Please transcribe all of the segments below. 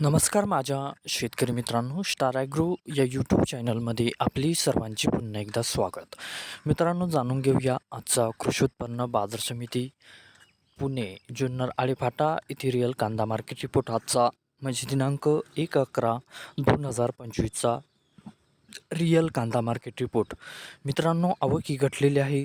नमस्कार माझ्या शेतकरी मित्रांनो स्टार ॲग्रो या यूट्यूब चॅनलमध्ये आपली सर्वांची पुन्हा एकदा स्वागत. मित्रांनो जाणून घेऊया आजचा कृषी उत्पन्न बाजार समिती पुणे जुन्नर आळेफाटा इथे रिअल कांदा मार्केट रिपोर्ट आजचा म्हणजे दिनांक एक अकरा दोन हजार पंचवीसचा रिअल कांदा मार्केट रिपोर्ट मित्रांनो आवक घटलेली आहे.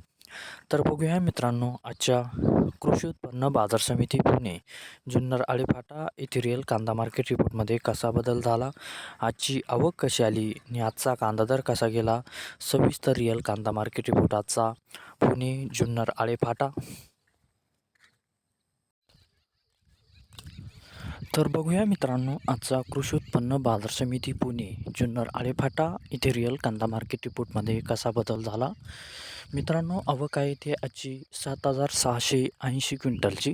तर बघूया मित्रांनो आजच्या कृषी उत्पन्न बाजार समिती पुणे जुन्नर आळेफाटा येथे रिअल कांदा मार्केट रिपोर्टमध्ये कसा बदल झाला आजची आवक कशी आली आणि आजचा कांदा दर कसा गेला सविस्तर रिअल कांदा मार्केट रिपोर्ट आजचा पुणे जुन्नर आळेफाटा. तर बघूया मित्रांनो आजचा कृषी उत्पन्न बाजार समिती पुणे जुन्नर आळेफाटा इथे रिअल कांदा मार्केट रिपोर्टमध्ये कसा बदल झाला? मित्रांनो आवक आहे ते आजची सात हजार सहाशे ऐंशी क्विंटलची.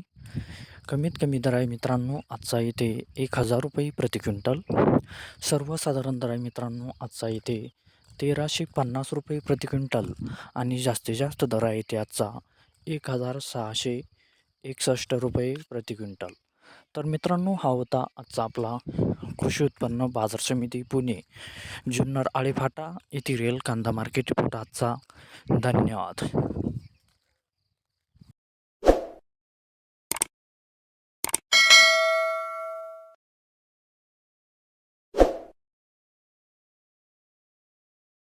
कमीत कमी दर आहे मित्रांनो आजचा इथे एक हजार रुपये प्रति क्विंटल. सर्वसाधारण दर आहे मित्रांनो आजचा इथे तेराशे पन्नास रुपये प्रति क्विंटल. आणि जास्तीत जास्त दर आहे इथे आजचा एक हजार सहाशे एकसष्ट रुपये प्रति क्विंटल. तर मित्रांनो हा होता आजचा आपला कृषी उत्पन्न बाजार समिती पुणे. जुन्नर आळेफाटा येथील रेल कांदा मार्केट रिपोर्ट आजचा. धन्यवाद.